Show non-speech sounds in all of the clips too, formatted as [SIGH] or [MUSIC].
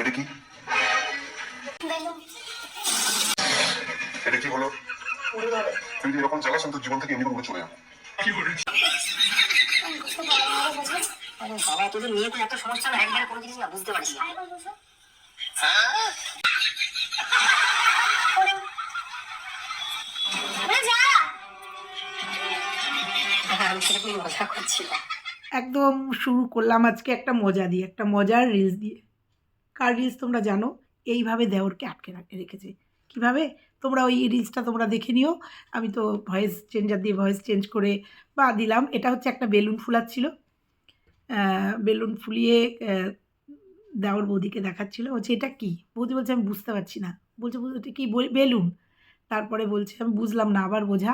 এটা কি? এটা কি হলো? তুই যদি এরকম চালাস আমি তোর জীবন থেকে এমনি করে চলে যাব। আরে বাবা তোদের নিয়ে তো এত সমস্যা না একবারে কোনো জিনিস না বুঝতে পারিস আমি সেরকম মজা করছিলাম একদম শুরু করলাম আজকে একটা মজা দিয়ে একটা মজার রিলস দিয়ে। কার রিলস তোমরা জানো? এইভাবে দেওরকে আটকে রাখে, রেখেছে। কীভাবে? তোমরা ওই রিলসটা তোমরা দেখে নিও। আমি তো ভয়েস চেঞ্জার দিয়ে ভয়েস চেঞ্জ করে বা দিলাম। এটা হচ্ছে একটা বেলুন ফুলাচ্ছিল। বেলুন ফুলিয়ে দেওর বৌদিকে দেখাচ্ছিল। বলছে, এটা কি? বৌদি বলছে, আমি বুঝতে পারছি না। বলছে, "বুঝ- এটা কি বল- বেলুন? তারপরে বলছে, আমি বুঝলাম না, আবার বোঝা।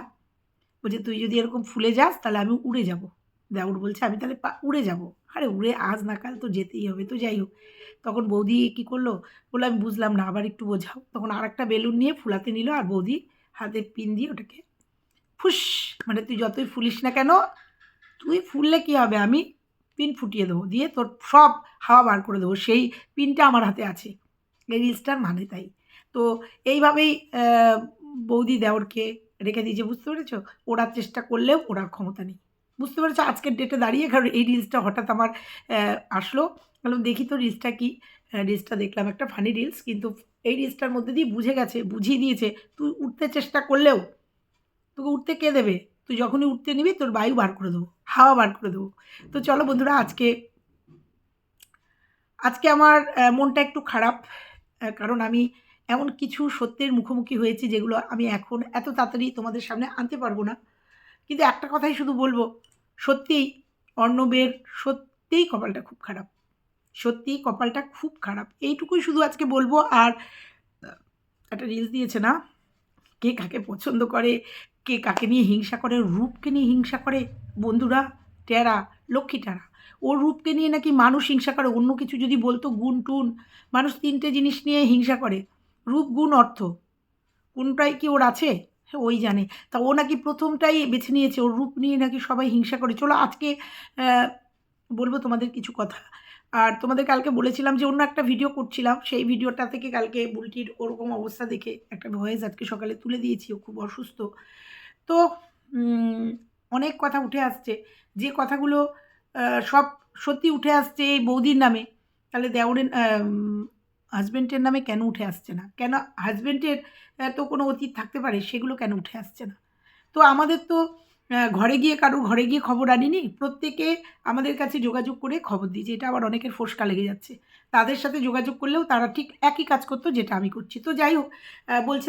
বলছে, তুই যদি এরকম ফুলে যাস, তাহলে আমি উড়ে যাব। দেওর বলছে, আমি তাহলে উড়ে যাব। আরে, উড়ে আজ না কাল তো যেতেই হবে। তো যাই হোক। তখন বৌদি কী করল? বলল, আমি বুঝলাম না, আবার একটু বোঝাও। তখন আর একটা বেলুন নিয়ে ফুলাতে নিল আর বৌদি হাতে পিন দিয়ে ওটাকে ফুস মানে তুই যতই ফুলিস না কেন, তুই ফুললে কী হবে? আমি পিন ফুটিয়ে দেবো, দিয়ে তোর সব হাওয়া বার করে দেবো। সেই পিনটা আমার হাতে আছে। এই রিলসটার মানে তাই। তো এইভাবেই বৌদি দেওরকে রেখে দিয়েছে, বুঝতে পেরেছ? ওড়ার চেষ্টা করলেও ওড়ার ক্ষমতা নেই। বুঝতে পেরেছ? আজকের ডেটে দাঁড়িয়ে কারণ এই রিলসটা হঠাৎ আমার আসলো। বললাম দেখি তো রিলসটা কি? রিলসটা দেখলাম একটা ফানি রিলস কিন্তু এই রিলসটার মধ্যে দিয়ে বুঝে গেছে, বুঝিয়ে দিয়েছে তুই উঠতে চেষ্টা করলেও তোকে উঠতে কে দেবে? তুই যখনই উঠতে নিবি, তোর বায়ু বার করে দেবো, হাওয়া বার করে দেবো। তো চলো বন্ধুরা, আজকে আজকে আমার মনটা একটু খারাপ কারণ আমি এমন কিছু সত্যের মুখোমুখি হয়েছি যেগুলো আমি এখন এত তাড়াতাড়ি তোমাদের সামনে আনতে পারব না। কিন্তু একটা কথাই শুধু বলব, সত্যিই অর্ণবের সত্যিই কপালটা খুব খারাপ। সত্যিই কপালটা খুব খারাপ। এইটুকুই শুধু আজকে বলব আর একটা রিলস দিয়েছে না? কে কাকে পছন্দ করে, কে কাকে নিয়ে হিংসা করে, রূপকে নিয়ে হিংসা করে? বন্ধুরা, টেরা, লক্ষ্মী টেরা ওর রূপকে নিয়ে নাকি মানুষ হিংসা করে? অন্য কিছু যদি বলতো, গুণ টুন, মানুষ তিনটে জিনিস নিয়ে হিংসা করে। রূপ, গুণ, অর্থ। কোনটাই কি ওর আছে? ওই জানে। তা ও নাকি প্রথমটাই বেছে নিয়েছে, ওর রূপ নিয়ে নাকি সবাই হিংসা করে। চলো আজকে বলব তোমাদের কিছু কথা। আর তোমাদের কালকে বলেছিলাম যে অন্য একটা ভিডিও করছিলাম, সেই ভিডিওটা থেকে কালকে বুলটির ওরকম অবস্থা দেখে একটা ভয়েস আজকে সকালে তুলে দিয়েছি, ও খুব অসুস্থ। তো অনেক কথা উঠে আসছে। যে কথাগুলো সব সত্যি উঠে আসছে এই বৌদির নামে, তাহলে দেওরের হাজব্যান্ডের নামে কেন উঠে আসছে না? কেন হাজব্যান্ডের তো কোনো অতীত থাকতে পারে, সেগুলো কেন উঠে আসছে না? তো আমাদের তো ঘরে গিয়ে কারোর ঘরে গিয়ে খবর আনিনি, প্রত্যেকে আমাদের কাছে যোগাযোগ করে খবর দিয়েছে। এটা আবার অনেকের ফোসকা লেগে যাচ্ছে। তাদের সাথে যোগাযোগ করলেও তারা ঠিক একই কাজ করতো যেটা আমি করছি। তো যাই হোক বলছে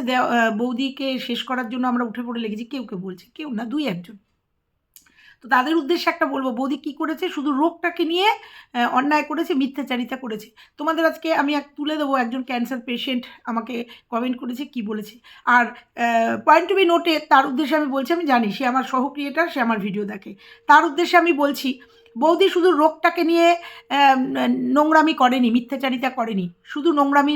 বৌদিকে শেষ করার জন্য আমরা উঠে পড়ে লেগেছি, কেউ কেউ বলছে, কেউ না, দুই একজন। তো তাদের উদ্দেশ্যে একটা বলব, বৌদি কী করেছে? শুধু রোগটাকে নিয়ে অন্যায় করেছে, মিথ্যাচারিতা করেছে। তোমাদের আজকে আমি এক, তুলে দেবো একজন ক্যান্সার পেশেন্ট আমাকে কমেন্ট করেছে কি বলেছে। আর পয়েন্ট টু বি নোটে তার উদ্দেশ্যে আমি বলছি, আমি জানি, সে আমার সহ ক্রিয়েটার সে আমার ভিডিও দেখে। তার উদ্দেশ্যে আমি বলছি বৌদি শুধু রোগটাকে নিয়ে নোংরামি করেনি, মিথ্যাচারিতা করেনি। শুধু নোংরামি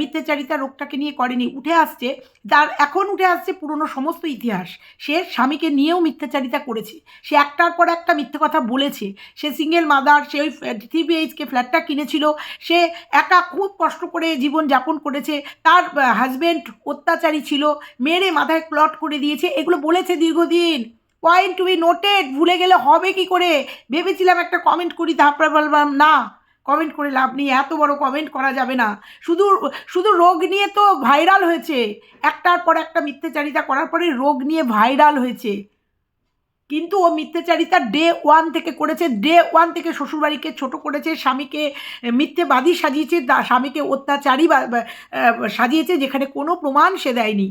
মিথ্যাচারিতা রোগটাকে নিয়ে করেনি, উঠে আসছে। যার এখন উঠে আসছে পুরনো সমস্ত ইতিহাস। সে স্বামীকে নিয়েও মিথ্যাচারিতা করেছে। সে একটার পর একটা মিথ্যে কথা বলেছে। সে সিঙ্গেল মাদার সে ওই থ্রি বিএইচকে ফ্ল্যাটটা কিনেছিল। সে একা খুব কষ্ট করে জীবন যাপন করেছে। তার হাজব্যান্ড অত্যাচারী ছিল। মেরে মাথায় প্লট করে দিয়েছে। এগুলো বলেছে দীর্ঘদিন। পয়েন্ট টু বি নোটেড ভুলে গেলে হবে কি করে? ভেবেছিলাম একটা কমেন্ট করি, তারপরে বললাম, না কমেন্ট করে লাভ নেই, এত বড় কমেন্ট করা যাবে না। শুধু শুধু রোগ নিয়ে তো ভাইরাল হয়েছে। একটার পর একটা মিথ্যাচারিতা করার পরে রোগ নিয়ে ভাইরাল হয়েছে। কিন্তু ও মিথ্যাচারিতা ডে ওয়ান থেকে করেছে। ডে ওয়ান থেকে শ্বশুরবাড়িকে ছোট করেছে, স্বামীকে মিথ্যেবাদী সাজিয়েছে স্বামীকে অত্যাচারী সাজিয়েছে, যেখানে কোনো প্রমাণ সে দেয়নি।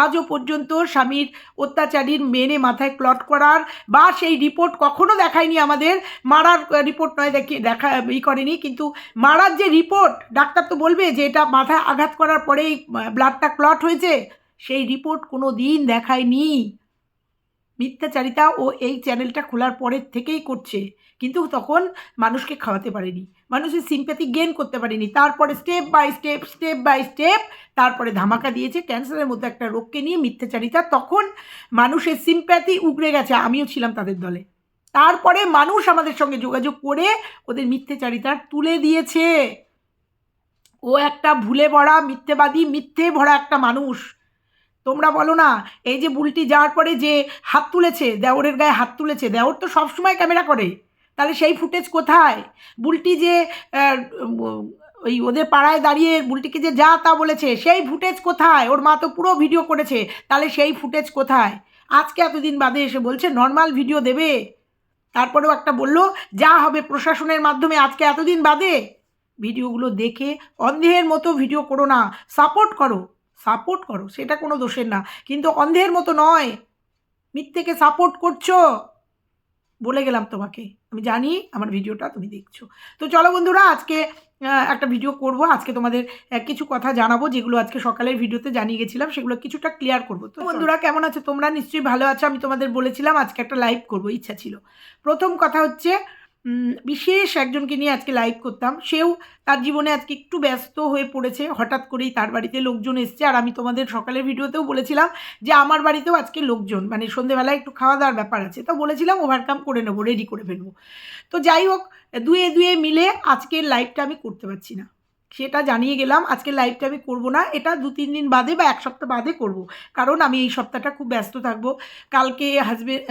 আজও পর্যন্ত স্বামীর অত্যাচারীর মেনে মাথায় ক্লট করার বা সেই রিপোর্ট কখনো দেখায়নি আমাদের। মারার রিপোর্ট নয়, দেখি, দেখা ই করেনি। কিন্তু মারার যে রিপোর্ট, ডাক্তার তো বলবে যে এটা মাথায় আঘাত করার পরেই ব্লাডটা ক্লট হয়েছে। সেই রিপোর্ট কোনো দিন দেখায়নি। মিথ্যাচারিতা ও এই চ্যানেলটা খোলার পরের থেকেই করছে। কিন্তু তখন মানুষকে খাওয়াতে পারেনি। মানুষের সিম্প্যাথি গেন করতে পারেনি। তারপরে step by step step by step তারপরে ধামাকা দিয়েছে। ক্যান্সারের মধ্যে একটা রোগকে নিয়ে মিথ্যাচারিতা। তখন মানুষের সিম্প্যাথি উগড়ে গেছে। আমিও ছিলাম তাদের দলে। তারপরে মানুষ আমাদের সঙ্গে যোগাযোগ করে ওদের মিথ্যাচারিতার তুলে দিয়েছে। ও একটা ভুলে ভরা, মিথ্যেবাদী, মিথ্যে ভরা একটা মানুষ। তোমরা বলো না, এই যে বুলটি যাওয়ার পরে যে হাত তুলেছে, দেওরের গায়ে হাত তুলেছে, দেওর তো সবসময় ক্যামেরা করে। তাহলে সেই ফুটেজ কোথায়? বুলটি যে ওই ওদের পাড়ায় দাঁড়িয়ে বুলটিকে যে যা তা বলেছে, সেই ফুটেজ কোথায়? ওর মা তো পুরো ভিডিও করেছে, তাহলে সেই ফুটেজ কোথায়? আজকে এতদিন বাদে এসে বলছে, নর্মাল ভিডিও দেবে। তারপরেও একটা বলল, যা হবে প্রশাসনের মাধ্যমে আজকে এতদিন বাদে। ভিডিওগুলো দেখে অন্ধের মতো ভিডিও করো না, সাপোর্ট করো। সাপোর্ট করো সেটা কোনো দোষের না। কিন্তু অন্ধের মতো নয়। মিথ্যেকে সাপোর্ট করছ। বলে গেলাম তোমাকে। আমি জানি আমার ভিডিওটা তুমি দেখছ। তো চলো বন্ধুরা আজকে একটা ভিডিও করব। আজকে তোমাদের কিছু কথা জানাব যেগুলো আজকে সকালের ভিডিওতে জানিয়ে গেছিলাম সেগুলো কিছুটা ক্লিয়ার করব। তো বন্ধুরা কেমন আছো তোমরা? নিশ্চয়ই ভালো আছো। আমি তোমাদের বলেছিলাম আজকে একটা লাইভ করব ইচ্ছা ছিল। প্রথম কথা হচ্ছে বিশেষ একজনকে নিয়ে আজকে লাইভ করতাম। সেও তার জীবনে আজকে একটু ব্যস্ত হয়ে পড়েছে। হঠাৎ করেই তার বাড়িতে লোকজন এসছে। আর আমি তোমাদের সকালের ভিডিওতেও বলেছিলাম যে, আমার বাড়িতেও আজকে লোকজন। মানে সন্ধেবেলায় একটু খাওয়া দাওয়ার ব্যাপার আছে। তো বলেছিলাম ওভারকাম করে নেব রেডি করে ফেলব। তো যাই হোক, দুয়ে দুয়ে মিলে আজকের লাইভটা আমি করতে পারছি না। সেটা জানিয়ে গেলাম আজকের লাইভটা আমি করব না, এটা দু তিন দিন বাদে বা এক সপ্তাহ বাদে করব। কারণ আমি এই সপ্তাহটা খুব ব্যস্ত থাকব। কালকে হাজবেন্ড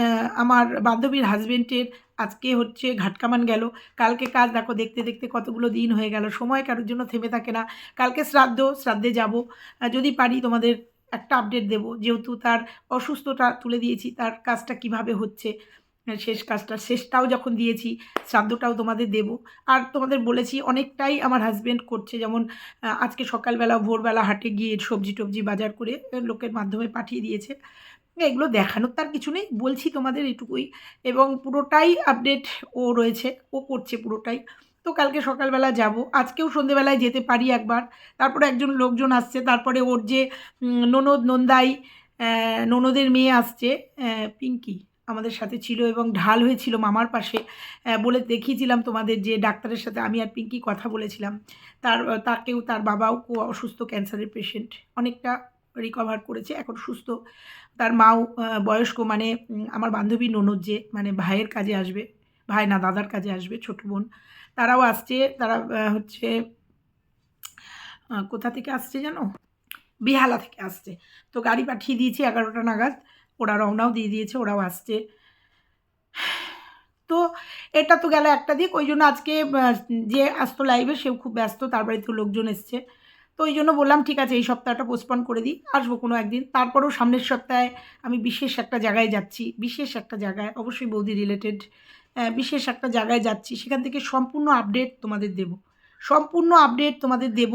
আমার বান্ধবীর হাজবেন্ডের আজকে হচ্ছে ঘাটকামান গেল। কালকে কাজ, দেখো দেখতে দেখতে কতগুলো দিন হয়ে গেল। সময় কারোর জন্য থেমে থাকে না। কালকে শ্রাদ্ধ, শ্রাদ্ধে যাব। যদি পারি তোমাদের একটা আপডেট দেব। যেহেতু তার অসুস্থতা তুলে দিয়েছি, তার কাজটা কীভাবে হচ্ছে? শেষ কাজটা, শেষটাও যখন দিয়েছি, শ্রাদ্ধটাও তোমাদের দেব। আর তোমাদের বলেছি, অনেকটাই আমার হাজবেন্ড করছে। যেমন আজকে সকালবেলা, ভোরবেলা হাটে গিয়ে সবজি টবজি বাজার করে লোকের মাধ্যমে পাঠিয়ে দিয়েছে। এগুলো দেখানোর তার কিছু নেই, বলছি তোমাদের এটুকুই। এবং পুরোটাই আপডেট ও রয়েছে, ও করছে পুরোটাই। তো কালকে সকালবেলা যাব। আজকেও সন্ধেবেলায় যেতে পারি একবার। তারপরে একজন লোকজন আসছে, তারপরে ওর যে ননদ, নন্দাই ননদের মেয়ে আসছে পিঙ্কি। আমাদের সাথে ছিল এবং ঢাল হয়েছিল মামার পাশে। বলে দেখিয়েছিলাম তোমাদের যে ডাক্তারের সাথে আমি আর পিঙ্কি কথা বলেছিলাম। তার তাকেও, তার বাবাও অসুস্থ ক্যান্সারের পেশেন্ট। অনেকটা রিকভার করেছে, এখন সুস্থ। তার মাও বয়স্ক মানে আমার বান্ধবী ননদ যে মানে ভাইয়ের কাজে আসবে। ভাই না, দাদার কাজে আসবে, ছোট বোন। তারাও আসছে, তারা হচ্ছে কোথা থেকে আসছে জানো? বেহালা থেকে আসছে। তো গাড়ি পাঠিয়ে দিয়েছি এগারোটা নাগাদ। ওরা রওনাও দিয়ে দিয়েছে, ওরাও আসছে। [SIGHS] তো এটা তো গেল একটা দিক, ওই জন্য আজকে যে আসতো লাইভে সেও খুব ব্যস্ত, তার বাড়িতে লোকজন এসছে। তো ওই জন্য বললাম, ঠিক আছে, এই সপ্তাহটা পোস্টপন করে দিই, আসব কোনো একদিন। তারপরেও সামনের সপ্তাহে আমি বিশেষ একটা জায়গায় যাচ্ছি, বিশেষ একটা জায়গায়, অবশ্যই বৌদি রিলেটেড বিশেষ একটা জায়গায় যাচ্ছি। সেখান থেকে সম্পূর্ণ আপডেট তোমাদের দেব। সম্পূর্ণ আপডেট তোমাদের দেব।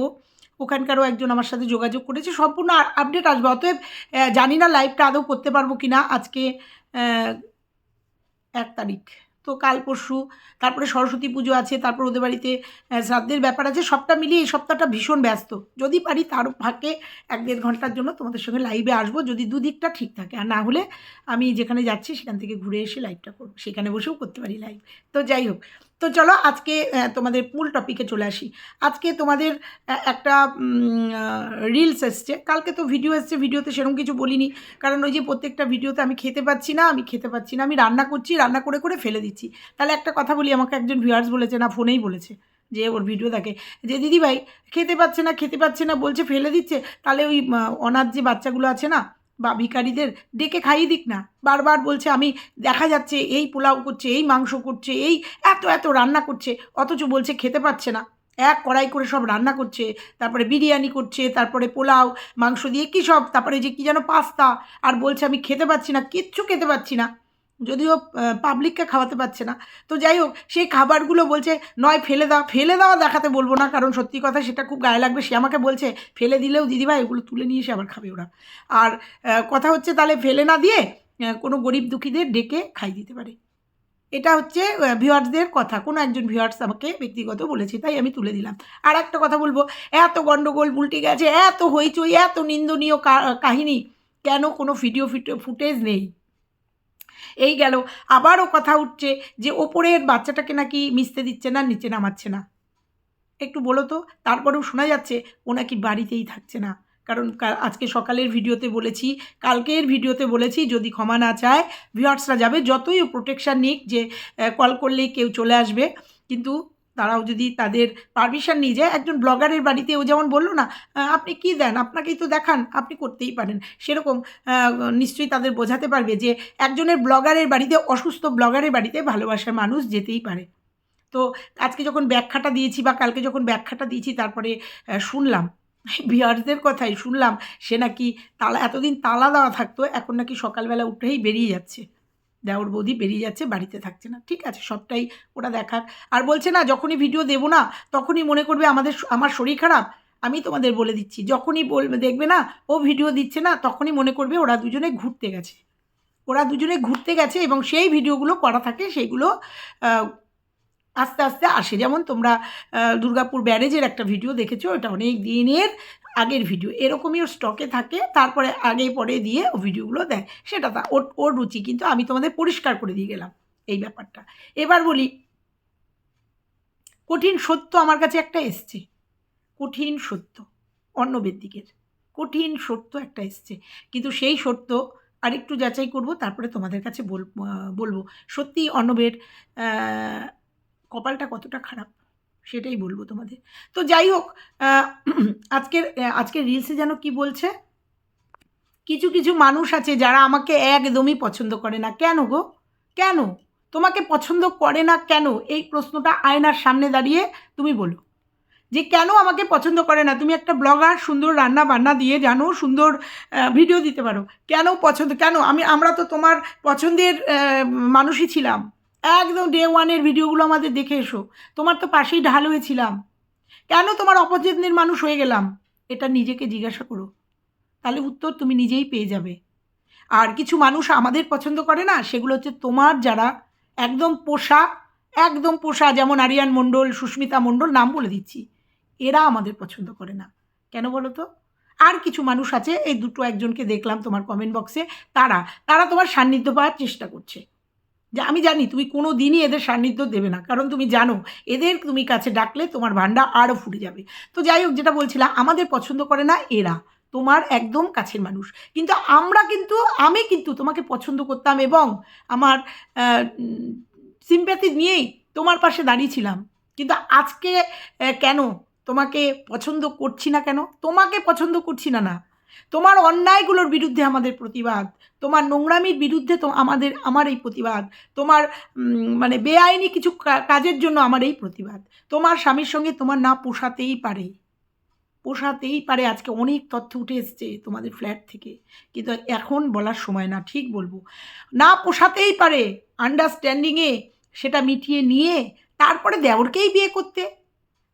ওখানকারও একজন আমার সাথে যোগাযোগ করেছে। সম্পূর্ণ আপডেট আসবে। অতএব জানি না লাইভটা আদৌ করতে পারব কি না আজকে এক তারিখ। তো কাল পরশু, তারপরে সরস্বতী পুজো আছে, তারপর ওদের বাড়িতে শ্রাদ্ধের ব্যাপার আছে। সবটা মিলিয়ে এই সপ্তাহটা ভীষণ ব্যস্ত। যদি পারি তার ফাঁকে এক দেড় ঘণ্টার জন্য তোমাদের সঙ্গে লাইভে আসব, যদি দুদিকটা ঠিক থাকে। আর না হলে আমি যেখানে যাচ্ছি সেখান থেকে ঘুরে এসে লাইভটা করব। সেখানে বসেও করতে পারি লাইভ তো যাই হোক তো চলো আজকে তোমাদের মূল টপিকে চলে আসি। আজকে তোমাদের একটা রিলস এসছে। কালকে তো ভিডিও এসছে ভিডিওতে সেরকম কিছু বলিনি। কারণ ওই যে প্রত্যেকটা ভিডিওতে আমি খেতে পাচ্ছি না, আমি খেতে পাচ্ছি না, আমি রান্না করছি, রান্না করে করে ফেলে দিচ্ছি। তাহলে একটা কথা বলি, আমাকে একজন ভিউয়ার্স বলেছে, না ফোনেই বলেছে, যে ওর ভিডিও দেখে, যে দিদি ভাই, খেতে পাচ্ছে না, খেতে পাচ্ছে না, বলছে ফেলে দিচ্ছে। তাহলে ওই অনাথ যে বাচ্চাগুলো আছে না বা ভিকারিদের ডেকে খাইয়ে দিক না। বারবার বলছে, আমি দেখা যাচ্ছে, এই পোলাও করছে, এই মাংস করছে, এই এত এত রান্না করছে, অথচ বলছে খেতে পাচ্ছে না। এক কড়াই করে সব রান্না করছে, তারপরে বিরিয়ানি করছে, তারপরে পোলাও, মাংস দিয়ে কী সব, তারপরে যে কী যেন পাস্তা, আর বলছে, আমি খেতে পাচ্ছি না, কিচ্ছু খেতে পাচ্ছি না। যদিও পাবলিককে খাওয়াতে পারছে না। তো যাই হোক, সেই খাবারগুলো বলছে, নয়, ফেলে দাও। ফেলে দেওয়া দেখাতে বলব না, কারণ সত্যি কথা সেটা খুব গায়ে লাগবে। সে আমাকে বলছে, ফেলে দিলেও দিদিভাই, এগুলো তুলে নিয়ে এসে আবার খাবে ওরা। আর কথা হচ্ছে তাহলে ফেলে না দিয়ে কোনো গরিব দুঃখীদের ডেকে খাই দিতে পারে। এটা হচ্ছে ভিউয়ার্সদের কথা। কোনো একজন ভিউয়ার্স আমাকে ব্যক্তিগত বলেছে, তাই আমি তুলে দিলাম। আর একটা কথা বলব, এত গণ্ডগোল উল্টে গেছে, এত হইচই, এত নিন্দনীয় কাহিনী, কেন কোনো ভিডিও ফুটেজ নেই? এই গেল। আবারও কথা উঠছে যে ওপরের বাচ্চাটাকে নাকি মিশতে দিচ্ছে না, নিচে নামাচ্ছে না। একটু বলো তো, তারপরেও শোনা যাচ্ছে ও নাকি বাড়িতেই থাকছে না। কারণ আজকে সকালের ভিডিওতে বলেছি, কালকের ভিডিওতে বলেছি, যদি ক্ষমা না চায় ভিউয়ার্সরা যাবে, যতই প্রোটেকশান নিক যে কল করলেই কেউ চলে আসবে। কিন্তু তারাও যদি তাদের পারমিশন নিয়ে যায়, একজন ব্লগারের বাড়িতে ও যেমন বলল না আপনি কি দেন? আপনাকেই তো দেখান, আপনি করতেই পারেন। সেরকম নিশ্চয়ই তাদের বোঝাতে পারবে যে একজনের ব্লগারের বাড়িতে, অসুস্থ ব্লগারের বাড়িতে ভালোবাসার মানুষ যেতেই পারে। তো আজকে যখন ব্যাখ্যাটা দিয়েছি বা কালকে যখন ব্যাখ্যাটা দিয়েছি, তারপরে শুনলাম, বিহারদের কথাই শুনলাম, সে নাকি তালা, এতদিন তালা দেওয়া থাকতো, এখন নাকি সকালবেলা উঠেই বেরিয়ে যাচ্ছে। দেওর বৌদি বেরিয়ে যাচ্ছে, বাড়িতে থাকছে না। ঠিক আছে, সবটাই ওরা দেখাক। আর বলছে না, যখনই ভিডিও দেবো না, তখনই মনে করবে আমাদের আমার শরীর খারাপ। আমি তোমাদের বলে দিচ্ছি, যখনই বলবে দেখবে না, ও ভিডিও দিচ্ছে না, তখনই মনে করবে ওরা দুজনে ঘুরতে গেছে। ওরা দুজনে ঘুরতে গেছে এবং সেই ভিডিওগুলো করা থাকে সেইগুলো আস্তে আস্তে আসে। যেমন তোমরা দুর্গাপুর ব্যারেজের একটা ভিডিও দেখেছ ওটা অনেক দিনের আগের ভিডিও এরকমই ওর স্টকে থাকে তারপরে আগে পরে দিয়ে ও ভিডিওগুলো দেয়। সেটা তা ওর ওর রুচি। কিন্তু আমি তোমাদের পরিষ্কার করে দিয়ে গেলাম এই ব্যাপারটা। এবার বলি কঠিন সত্য আমার কাছে একটা এসছে। কঠিন সত্য অন্নবের দিকের কঠিন সত্য একটা এসছে। কিন্তু সেই সত্য আরেকটু যাচাই করব তারপরে তোমাদের কাছে বল বলব। সত্যি আহ, কপালটা কতটা খারাপ? সেটাই বলব তোমাদের। তো যাই হোক আজকের আজকের রিলসে যেন কি বলছে? কিছু কিছু মানুষ আছে যারা আমাকে একদমই পছন্দ করে না। কেন গো? কেন? তোমাকে পছন্দ করে না কেন? এই প্রশ্নটা আয়নার সামনে দাঁড়িয়ে তুমি বলো। যে কেন আমাকে পছন্দ করে না? তুমি একটা ব্লগার সুন্দর রান্না বান্না দিয়ে জানো, সুন্দর ভিডিও দিতে পারো। কেন পছন্দ, কেন? আমি, আমরা তো তোমার পছন্দের মানুষই ছিলাম। একদম ডে ওয়ানের ভিডিওগুলো আমাদের দেখে এসো। তোমার তো পাশেই ঢাল হয়েছিলাম। কেন তোমার অপছন্দের মানুষ হয়ে গেলাম? এটা নিজেকে জিজ্ঞাসা করো। তাহলে উত্তর তুমি নিজেই পেয়ে যাবে। আর কিছু মানুষ আমাদের পছন্দ করে না, সেগুলো হচ্ছে তোমার যারা একদম পোষা একদম পোষা, যেমন আরিয়ান মণ্ডল, সুস্মিতা মণ্ডল, নাম বলে দিচ্ছি। এরা আমাদের পছন্দ করে না। কেন বলো তো? আর কিছু মানুষ আছে, এই দুটো একজনকে দেখলাম তোমার কমেন্ট বক্সে তারা তারা তোমার সান্নিধ্য পাওয়ার চেষ্টা করছে। যে, আমি জানি তুমি কোনো দিনই এদের সান্নিধ্য দেবে না, কারণ তুমি জানো এদের তুমি কাছে ডাকলে তোমার ভান্ডা আরও ফুটে যাবে। তো যাই হোক, যেটা বলছিলাম, আমাদের পছন্দ করে না এরা, তোমার একদম কাছের মানুষ। কিন্তু আমরা কিন্তু, আমি কিন্তু তোমাকে পছন্দ করতাম এবং আমার সিম্প্যাথি নিয়েই তোমার পাশে দাঁড়িয়েছিলাম কিন্তু আজকে কেন তোমাকে পছন্দ করছি না কেন? তোমাকে পছন্দ করছি না না। তোমার অন্যায়গুলোর বিরুদ্ধে আমাদের প্রতিবাদ। তোমার নোংরামির বিরুদ্ধে তো আমাদের, আমার এই প্রতিবাদ। তোমার মানে বেআইনি কিছু কাজের জন্য আমার এই প্রতিবাদ। তোমার স্বামীর সঙ্গে তোমার না পোষাতেই পারে। পোষাতেই পারে। আজকে অনেক তথ্য উঠে এসছে তোমাদের ফ্ল্যাট থেকে। কিন্তু এখন বলার সময় না, ঠিক বলব। না পোষাতেই পারে। আন্ডারস্ট্যান্ডিংয়ে সেটা মিটিয়ে নিয়ে তারপরে দেওরকেই বিয়ে করতে।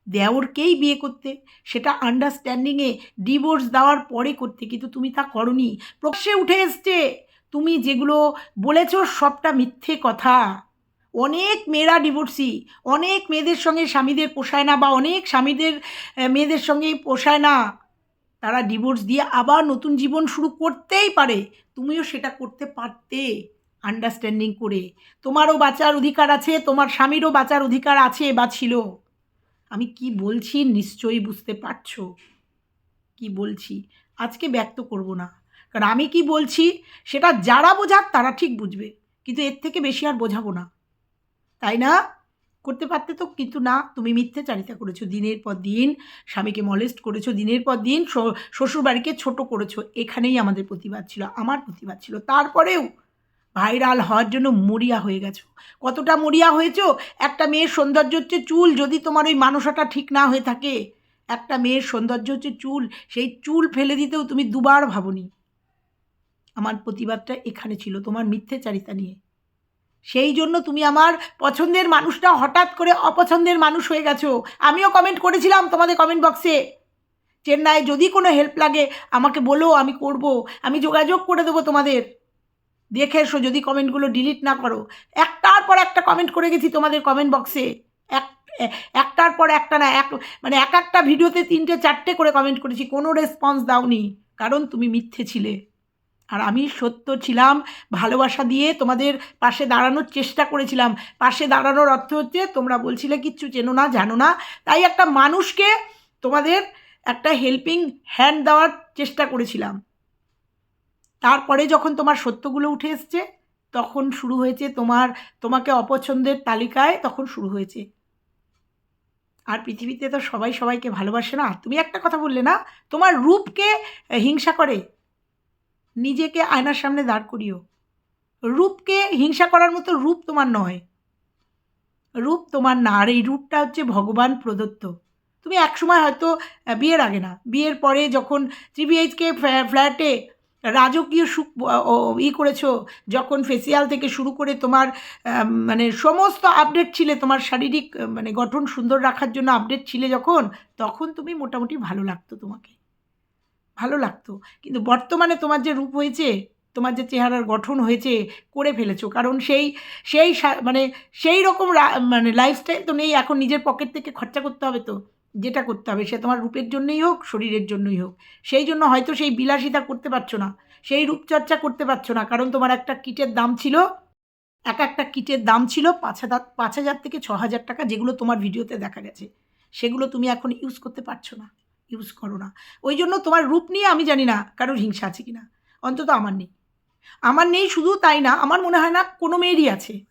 দেওরকেই বিয়ে করতে? সেটা আন্ডারস্ট্যান্ডিংয়ে ডিভোর্স দেওয়ার পরে করতে, কিন্তু তুমি তা করনি। প্রকাশ্যে উঠে এসছে, তুমি যেগুলো বলেছ সবটা মিথ্যে কথা। অনেক মেয়েরা ডিভোর্সি অনেক মেয়েদের সঙ্গে স্বামীদের পোষায় না বা অনেক স্বামীদের মেয়েদের সঙ্গে পোষায় না। তারা ডিভোর্স দিয়ে আবার নতুন জীবন শুরু করতেই পারে। তুমিও সেটা করতে পারতে আন্ডারস্ট্যান্ডিং করে। তোমারও বাঁচার অধিকার আছে, তোমার স্বামীরও বাঁচার অধিকার আছে বা ছিল। আমি কি বলছি নিশ্চয়ই বুঝতে পারছ? কি বলছি? আজকে ব্যক্ত করব না। কারণ আমি কি বলছি সেটা যারা বোঝাক তারা ঠিক বুঝবে। কিন্তু এর থেকে বেশি আর বোঝাবো না। তাই না? করতে পারতে তো কিন্তু না, তুমি মিথ্যাচারিতা করেছ দিনের পর দিন, স্বামীকে মলেস্ট করেছ দিনের পর দিন শ্বশুর শ্বশুরবাড়িকে ছোট করেছ। এখানেই আমাদের প্রতিবাদ ছিল, আমার প্রতিবাদ ছিল। তারপরেও ভাইরাল হওয়ার জন্য মরিয়া হয়ে গেছো। কতটা মরিয়া হয়েছো? একটা মেয়ের সৌন্দর্য হচ্ছে চুল, যদি তোমার ওই মানসটা ঠিক না হয়ে থাকে। একটা মেয়ের সৌন্দর্য হচ্ছে চুল, সেই চুল ফেলে দিতেও তুমি দুবার ভাবনি। আমার প্রতিবাদটা এখানে ছিল, তোমার মিথ্যেচারিতা নিয়ে। সেই জন্য তুমি আমার পছন্দের মানুষটা হঠাৎ করে অপছন্দের মানুষ হয়ে গেছো। আমিও কমেন্ট করেছিলাম তোমাদের কমেন্ট বক্সে চেন্নাই যদি কোনো হেল্প লাগে, আমাকে বলো, আমি করব। আমি যোগাযোগ করে দেবো তোমাদের। দেখে এসো যদি কমেন্টগুলো ডিলিট না করো। একটার পর একটা কমেন্ট করে গেছি তোমাদের কমেন্ট বক্সে এক, একটার পর একটা না, এক মানে এক একটা ভিডিওতে তিনটে, চারটে করে কমেন্ট করেছি, কোনো রেসপন্স দাওনি। কারণ তুমি মিথ্যে ছিলে। আর আমি সত্য ছিলাম, ভালোবাসা দিয়ে তোমাদের পাশে দাঁড়ানোর চেষ্টা করেছিলাম। পাশে দাঁড়ানোর অর্থ হচ্ছে, তোমরা বলছিলে, কিচ্ছু চেনো না, জানো না। তাই একটা মানুষকে তোমাদের একটা হেল্পিং হ্যান্ড দেওয়ার চেষ্টা করেছিলাম। তারপরে যখন তোমার সত্যগুলো উঠে এসছে, তখন শুরু হয়েছে তোমার, তোমাকে অপছন্দের তালিকায় তখন শুরু হয়েছে। আর পৃথিবীতে তো সবাই সবাইকে ভালোবাসে না। তুমি একটা কথা বললে না, তোমার রূপকে হিংসা করে। নিজেকে আয়নার সামনে দাঁড় করিও। রূপকে হিংসা করার মতো রূপ তোমার নয়। রূপ তোমার না। আর এই রূপটা হচ্ছে ভগবান প্রদত্ত। তুমি একসময় হয়তো বিয়ের আগে না, বিয়ের পরে যখন থ্রি বিএইচকে ফ্ল্যাটে রাজকীয় সুখ ই করেছ, যখন ফেসিয়াল থেকে শুরু করে তোমার মানে সমস্ত আপডেট ছিলে, তোমার শারীরিক মানে গঠন সুন্দর রাখার জন্য আপডেট ছিলে যখন, তখন তুমি মোটামুটি ভালো লাগতো তোমাকে। ভালো লাগতো। কিন্তু বর্তমানে তোমার যে রূপ হয়েছে, তোমার যে চেহারার গঠন হয়েছে, করে ফেলেছো। কারণ সেই সেই মানে সেই রকম মানে লাইফস্টাইল তো নেই, এখন নিজের পকেট থেকে খরচা করতে হবে তো। যেটা করতে হবে, সে তোমার রূপের জন্যই হোক, শরীরের জন্যই হোক। সেই জন্য হয়তো সেই বিলাসিতা করতে পারছ না। সেই রূপচর্চা করতে পারছ না। কারণ তোমার একটা কিটের দাম ছিল, এক একটা কিটের দাম ছিল পাঁচ হাজার পাঁচ হাজার থেকে ছ হাজার টাকা যেগুলো তোমার ভিডিওতে দেখা গেছে। সেগুলো তুমি এখন ইউজ করতে পারছ না। ইউজ করো না। ওই জন্য তোমার রূপ নিয়ে আমি জানি না কারোর হিংসা আছে কি না অন্তত আমার নেই। আমার নেই শুধু তাই না, আমার মনে হয় না কোনো মেয়েরই আছে।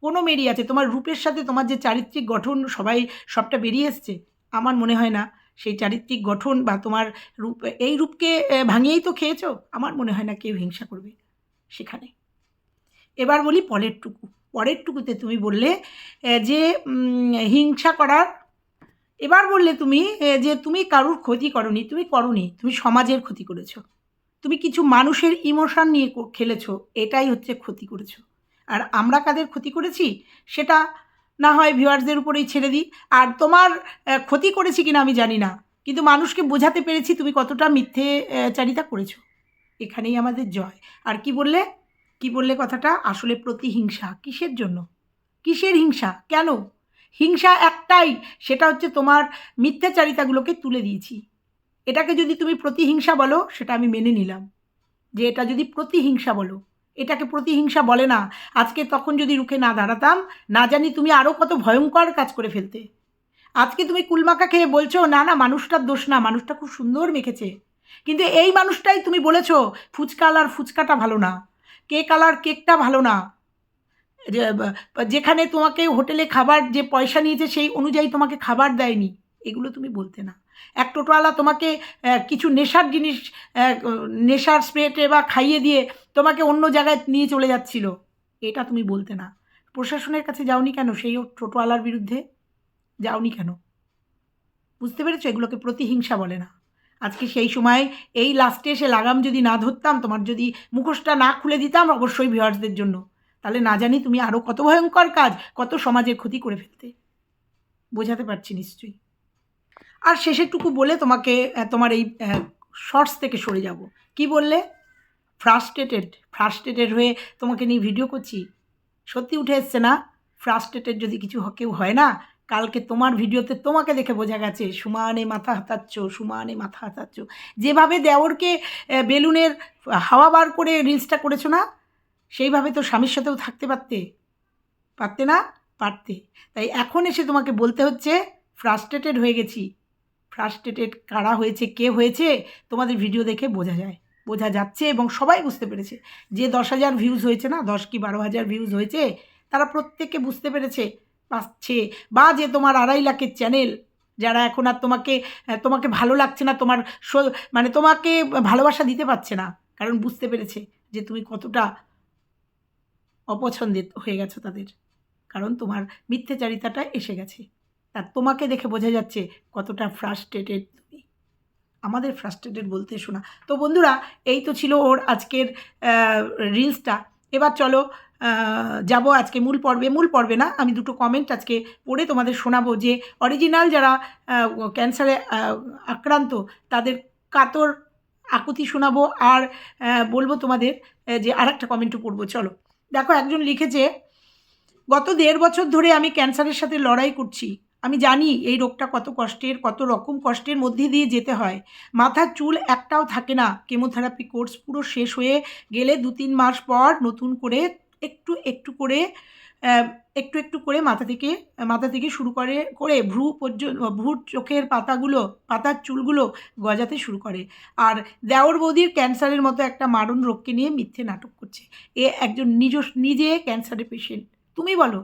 কোনো মেয়েরই আছে। তোমার রূপের সাথে তোমার যে চারিত্রিক গঠন সবাই সবটা বেরিয়ে এসছে। আমার মনে হয় না সেই চারিত্রিক গঠন বা তোমার রূপ, এই রূপকে ভাঙিয়েই তো খেয়েছো? আমার মনে হয় না কেউ হিংসা করবে সেখানে। এবার বলি পরের টুকু পরের টুকুতে তুমি বললে যে হিংসা করার, এবার বললে তুমি যে, তুমি কারুর ক্ষতি করনি, তুমি করনি, তুমি সমাজের ক্ষতি করেছ। তুমি কিছু মানুষের ইমোশন নিয়ে খেলেছো, এটাই হচ্ছে ক্ষতি করেছ। আর আমরা কাদের ক্ষতি করেছি? সেটা না হয় ভিউয়ার্সদের উপরেই ছেড়ে দিই। আর তোমার ক্ষতি করেছি কিনা আমি জানি না। কিন্তু মানুষকে বোঝাতে পেরেছি তুমি কতটা মিথ্যে চারিতা করেছ। এখানেই আমাদের জয়। আর কি বললে? কি বললে কথাটা? আসলে প্রতিহিংসা। কিসের জন্য? কিসের হিংসা? কেন? হিংসা একটাই। সেটা হচ্ছে তোমার মিথ্যাচারিতাগুলোকে তুলে দিয়েছি। এটাকে যদি তুমি প্রতিহিংসা বলো, সেটা আমি মেনে নিলাম। যে এটা যদি প্রতিহিংসা বলো। এটাকে প্রতিহিংসা বলে না। আজকে তখন যদি রুখে না দাঁড়াতাম, না জানি তুমি আরও কত ভয়ঙ্কর কাজ করে ফেলতে। আজকে তুমি কুলমাকা খেয়ে বলছো, না না, মানুষটার দোষ না, মানুষটা খুব সুন্দর মেখেছে। কিন্তু এই মানুষটাই তুমি বলেছ ফুচকালার ফুচকাটা ভালো না কেক আলার কেকটা ভালো না। যেখানে তোমাকে হোটেলে খাবার যে পয়সা নিয়েছে সেই অনুযায়ী তোমাকে খাবার দেয়নি, এগুলো তুমি বলতে না। এক টোটোওয়ালা তোমাকে কিছু নেশার জিনিস নেশার স্প্রেটে বা খাইয়ে দিয়ে তোমাকে অন্য জায়গায় নিয়ে চলে যাচ্ছিল। এটা তুমি বলতে না। প্রশাসনের কাছে যাওনি কেন? সেই টোটোওয়ালার বিরুদ্ধে? যাওনি কেন? বুঝতে পেরেছ? এগুলোকে প্রতিহিংসা বলে না। আজকে সেই সময় এই লাস্টে এসে লাগাম যদি না ধরতাম, তোমার যদি মুখোশটা না খুলে দিতাম অবশ্যই ভিউয়ার্সদের জন্য। তাহলে না জানি তুমি আরও কত ভয়ঙ্কর কাজ, কত সমাজের ক্ষতি করে ফেলতে। বোঝাতে পারছি নিশ্চয়ই। আর শেষেরটুকু বলে তোমাকে তোমার এই শর্টস থেকে সরে যাব। কি বললে? ফ্রাস্ট্রেটেড ফ্রাস্ট্রেটেড হয়ে তোমাকে নিয়ে ভিডিও করছি। সত্যি উঠে এসছে না? ফ্রাস্ট্রেটেড যদি কিছু কেউ হয় না, কালকে তোমার ভিডিওতে তোমাকে দেখে বোঝা গেছে, সমানে মাথা হাতাচ্ছ, সমানে মাথা হাতাচ্ছ। যেভাবে দেওরকে বেলুনের হাওয়া বার করে রিলসটা করেছ না, সেইভাবে তো স্বামীর সাথেও থাকতে পারতে। পারতে না? পারতে। তাই এখন এসে তোমাকে বলতে হচ্ছে ফ্রাস্ট্রেটেড হয়ে গেছি। ফ্রাস্ট্রেটেড কারা হয়েছে, কে হয়েছে, তোমাদের ভিডিও দেখে বোঝা যায়। বোঝা যাচ্ছে এবং সবাই বুঝতে পেরেছে। যে দশ হাজার ভিউজ হয়েছে না, দশ কি বারো হাজার ভিউজ হয়েছে, তারা প্রত্যেকে বুঝতে পেরেছে। পাচ্ছে। বা যে তোমার আড়াই লাখের চ্যানেল যারা এখন আর তোমাকে তোমাকে ভালো লাগছে না, তোমার মানে তোমাকে ভালোবাসা দিতে পারছে না, কারণ বুঝতে পেরেছে যে তুমি কতটা অপছন্দের হয়ে গেছো তাদের। কারণ তোমার মিথ্যাচারিতাটা এসে গেছে। আর তোমাকে দেখে বোঝা যাচ্ছে কতটা ফ্রাস্ট্রেটেড তুমি। আমাদের ফ্রাস্ট্রেটেড বলতে শোনা। তো বন্ধুরা, এই তো ছিল ওর আজকের রিলসটা এবার চলো যাব আজকে মূল পর্বে। মূল পর্বে না, আমি দুটো কমেন্ট আজকে পড়ে তোমাদের শোনাবো যে অরিজিনাল যারা ক্যান্সারে আক্রান্ত, তাদের কাতর আকুতি শোনাবো। আর বলব তোমাদের যে আর একটা কমেন্টও পড়ব। চলো। দেখো, একজন লিখেছে, গত দেড় বছর ধরে আমি ক্যান্সারের সাথে লড়াই করছি। আমি জানি এই রোগটা কত কষ্টের, কত রকম কষ্টের মধ্যে দিয়ে যেতে হয়। মাথার চুল একটাও থাকে না। কেমোথেরাপি কোর্স পুরো শেষ হয়ে গেলে দু তিন মাস পর নতুন করে একটু একটু করে একটু একটু করে মাথা থেকে মাথা থেকে শুরু করে করে ভ্রু পর্যন্ত ভ্রুর চোখের পাতাগুলো, পাতার চুলগুলো গজাতে শুরু করে। আর দেওর বৌদির ক্যান্সারের মতো একটা মারণ রোগকে নিয়ে মিথ্যে নাটক করছে। এ একজন নিজ নিজে ক্যান্সারের পেশেন্ট তুমি বলো।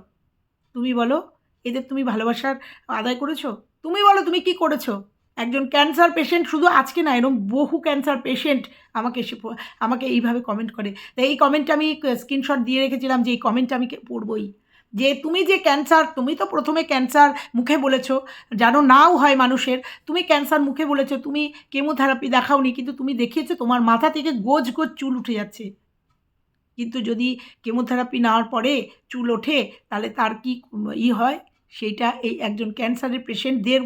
তুমি বলো। এদের তুমি ভালোবাসার আদায় করেছ? তুমি বলো, তুমি কি করেছ? একজন ক্যান্সার পেশেন্ট শুধু আজকে না এরকম বহু ক্যান্সার পেশেন্ট আমাকে এসে আমাকে এইভাবে কমেন্ট করে। তাই এই কমেন্টটা আমি স্ক্রিনশট দিয়ে রেখেছিলাম যে এই কমেন্টটা আমি পড়বই। যে তুমি যে ক্যান্সার তুমি তো প্রথমে ক্যান্সার মুখে বলেছ, জানো নাও হয় মানুষের, তুমি ক্যান্সার মুখে বলেছ, তুমি কেমোথেরাপি দেখাওনি, কিন্তু তুমি দেখিয়েছো তোমার মাথা থেকে গোজ গোজ চুল উঠে যাচ্ছে। কিন্তু যদি কেমোথেরাপি নেওয়ার পরে চুল ওঠে, তাহলে তার কি ই হয়? সেইটা এই একজন ক্যান্সারের পেশেন্ট দেড়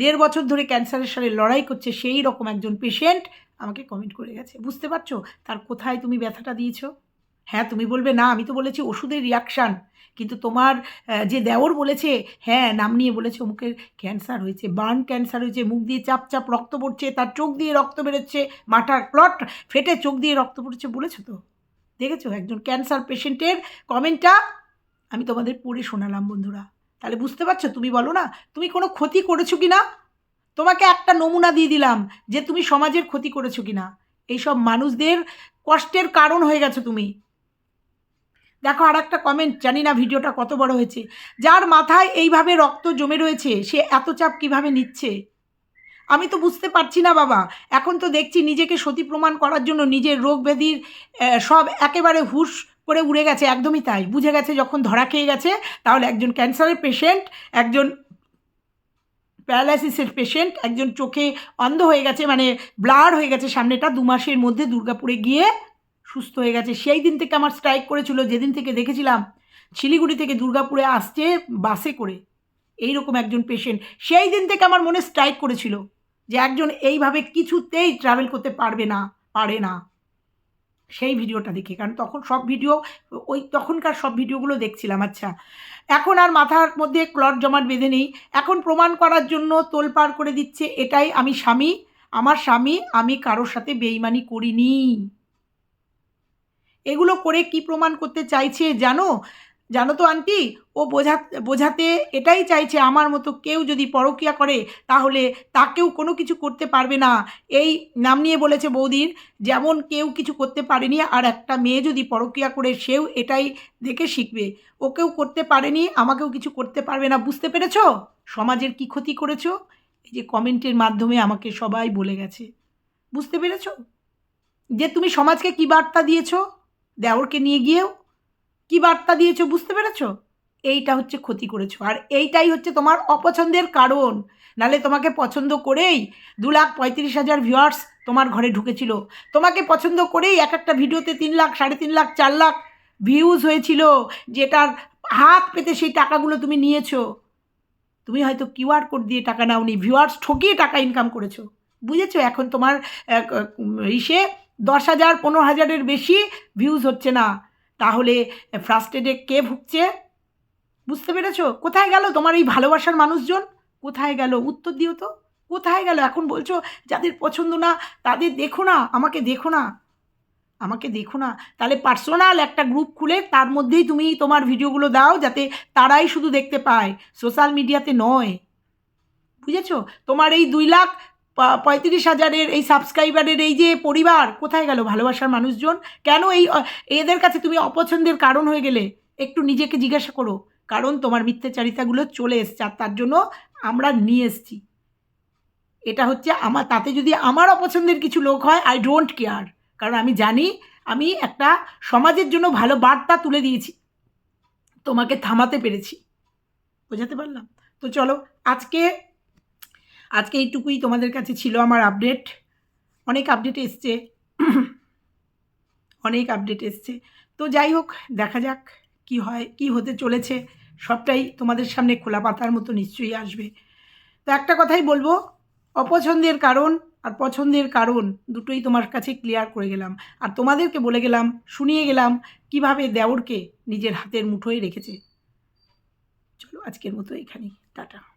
দেড় বছর ধরে ক্যান্সারের সাথে লড়াই করছে সেই রকম একজন পেশেন্ট আমাকে কমেন্ট করে গেছে। বুঝতে পারছ? তার কোথায় তুমি ব্যথাটা দিয়েছ? হ্যাঁ তুমি বলবে, না, আমি তো বলেছি ওষুধের রিয়াকশান কিন্তু তোমার যে দেওর বলেছে হ্যাঁ নাম নিয়ে বলেছে মুখের ক্যান্সার হয়েছে বার্ন ক্যান্সার হয়েছে, মুখ দিয়ে চাপ চাপ রক্ত পড়ছে, তার চোখ দিয়ে রক্ত বেরোচ্ছে, মাথার ক্লট ফেটে চোখ দিয়ে রক্ত পড়ছে, বলেছ তো? দেখেছ? একজন ক্যান্সার পেশেন্টের কমেন্টটা আমি তোমাদের পড়ে শোনালাম, বন্ধুরা। তাহলে বুঝতে পারছ? তুমি বলো না, তুমি কোনো ক্ষতি করেছ কি না তোমাকে একটা নমুনা দিয়ে দিলাম যে তুমি সমাজের ক্ষতি করেছ কি না এইসব মানুষদের কষ্টের কারণ হয়ে গেছো তুমি। দেখো আর একটা কমেন্ট জানি না ভিডিওটা কত বড় হয়েছে। যার মাথায় এইভাবে রক্ত জমে রয়েছে, সে এত চাপ কীভাবে নিচ্ছে? আমি তো বুঝতে পারছি না বাবা। এখন তো দেখছি নিজেকে সতী প্রমাণ করার জন্য নিজের রোগ ব্যাধির সব একেবারে হুশ করে উড়ে গেছে, একদমই তাই। বুঝে গেছে যখন ধরা খেয়ে গেছে, তাহলে একজন ক্যান্সারের পেশেন্ট একজন প্যারালাইসিসের পেশেন্ট একজন চোখে অন্ধ হয়ে গেছে মানে ব্লার হয়ে গেছে সামনেটা, দু মাসের মধ্যে দুর্গাপুরে গিয়ে সুস্থ হয়ে গেছে। সেই দিন থেকে আমার স্ট্রাইক করেছিল, যেদিন থেকে দেখেছিলাম শিলিগুড়ি থেকে দুর্গাপুরে আসছে বাসে করে। এই রকম একজন পেশেন্ট সেই দিন থেকে আমার মনে স্ট্রাইক করেছিল যে একজন এইভাবে কিছুতেই ট্রাভেল করতে পারবে না, পারে না। সেই ভিডিওটা দেখি, কারণ তখন সব ভিডিও, ওই তখনকার সব ভিডিওগুলো দেখছিলাম আচ্ছা। এখন আর মাথার মধ্যে ক্লট জমাট বেঁধে নেই। এখন প্রমাণ করার জন্য তোলপাড় করে দিচ্ছে, এটাই আমি স্বামী, আমার স্বামী, আমি কারোর সাথে বেইমানি করিনি। এগুলো করে কি প্রমাণ করতে চাইছে জানো? জানো তো আন্টি, ও বোঝা, বোঝাতে এটাই চাইছে আমার মতো কেউ যদি পরকিয়া করে, তাহলে তাকেও কোনো কিছু করতে পারবে না। এই নাম নিয়ে বলেছে বৌদির, যেমন কেউ কিছু করতে পারেনি আর একটা মেয়ে যদি পরকিয়া করে, সেও এটাই দেখে শিখবে। ওকেও করতে পারেনি, আমাকেও কিছু করতে পারবে না, বুঝতে পেরেছ? সমাজের কি ক্ষতি করেছ? এই যে কমেন্টের মাধ্যমে আমাকে সবাই বলে গেছে। বুঝতে পেরেছ? যে তুমি সমাজকে কী বার্তা দিয়েছ? দেওরকে নিয়ে গিয়েও কী বার্তা দিয়েছ বুঝতে পেরেছ? এইটা হচ্ছে ক্ষতি করেছ। আর এইটাই হচ্ছে তোমার অপছন্দের কারণ। নালে তোমাকে পছন্দ করেই দু লাখ পঁয়ত্রিশ হাজার ভিউয়ার্স তোমার ঘরে ঢুকেছিল। তোমাকে পছন্দ করেই এক একটা ভিডিওতে তিন লাখ, সাড়ে তিন লাখ, চার লাখ ভিউজ হয়েছিল, যেটার হাত পেতে সেই টাকাগুলো তুমি নিয়েছো। তুমি হয়তো কিউআর কোড দিয়ে টাকা নাওনি ভিউয়ার্স ঠকিয়ে টাকা ইনকাম করেছ। বুঝেছ? এখন তোমার ইসে দশ হাজার, পনেরো হাজারের বেশি ভিউজ হচ্ছে না। তাহলে ফ্রাস্টেডে কে ভুগছে? বুঝতে পেরেছ? কোথায় গেল তোমার এই ভালোবাসার মানুষজন? কোথায় গেল? উত্তর দিও তো। কোথায় গেল? এখন বলছো যাদের পছন্দ না, তাদের দেখো না, আমাকে দেখো না। আমাকে দেখো না। তাহলে পার্সোনাল একটা গ্রুপ খুলে তার মধ্যেই তুমি তোমার ভিডিওগুলো দাও যাতে তারাই শুধু দেখতে পায়। সোশ্যাল মিডিয়াতে নয়। বুঝেছ? তোমার এই দুই লাখ পঁয়ত্রিশ হাজারের এই সাবস্ক্রাইবারের এই যে পরিবার, কোথায় গেল ভালোবাসার মানুষজন? কেন এই এদের কাছে তুমি অপছন্দের কারণ হয়ে গেলে? একটু নিজেকে জিজ্ঞাসা করো। কারণ তোমার মিথ্যাচারিতাগুলো চলে এসছে আর তার জন্য আমরা নিয়ে এসছি। এটা হচ্ছে আমার তাতে যদি আমার অপছন্দের কিছু লোক হয় আই ডোন্ট কেয়ার কারণ আমি জানি, আমি একটা সমাজের জন্য ভালো বার্তা তুলে দিয়েছি। তোমাকে থামাতে পেরেছি। বোঝাতে পারলাম? তো চলো, আজকে আজকে এইটুকুই তোমাদের কাছে ছিল আমার আপডেট অনেক আপডেট এসছে। অনেক আপডেট এসছে। তো যাই হোক, দেখা যাক কি হয়, কি হতে চলেছে। সবটাই তোমাদের সামনে খোলা পাতার মতো নিশ্চয়ই আসবে। তো একটা কথাই বলব, অপছন্দের কারণ আর পছন্দের কারণ দুটোই তোমার কাছে ক্লিয়ার করে গেলাম। আর তোমাদেরকে বলে গেলাম, শুনিয়ে গেলাম কীভাবে দেওরকে নিজের হাতের মুঠোয় রেখেছে। চলো আজকের মতো এখানেই। টাটা।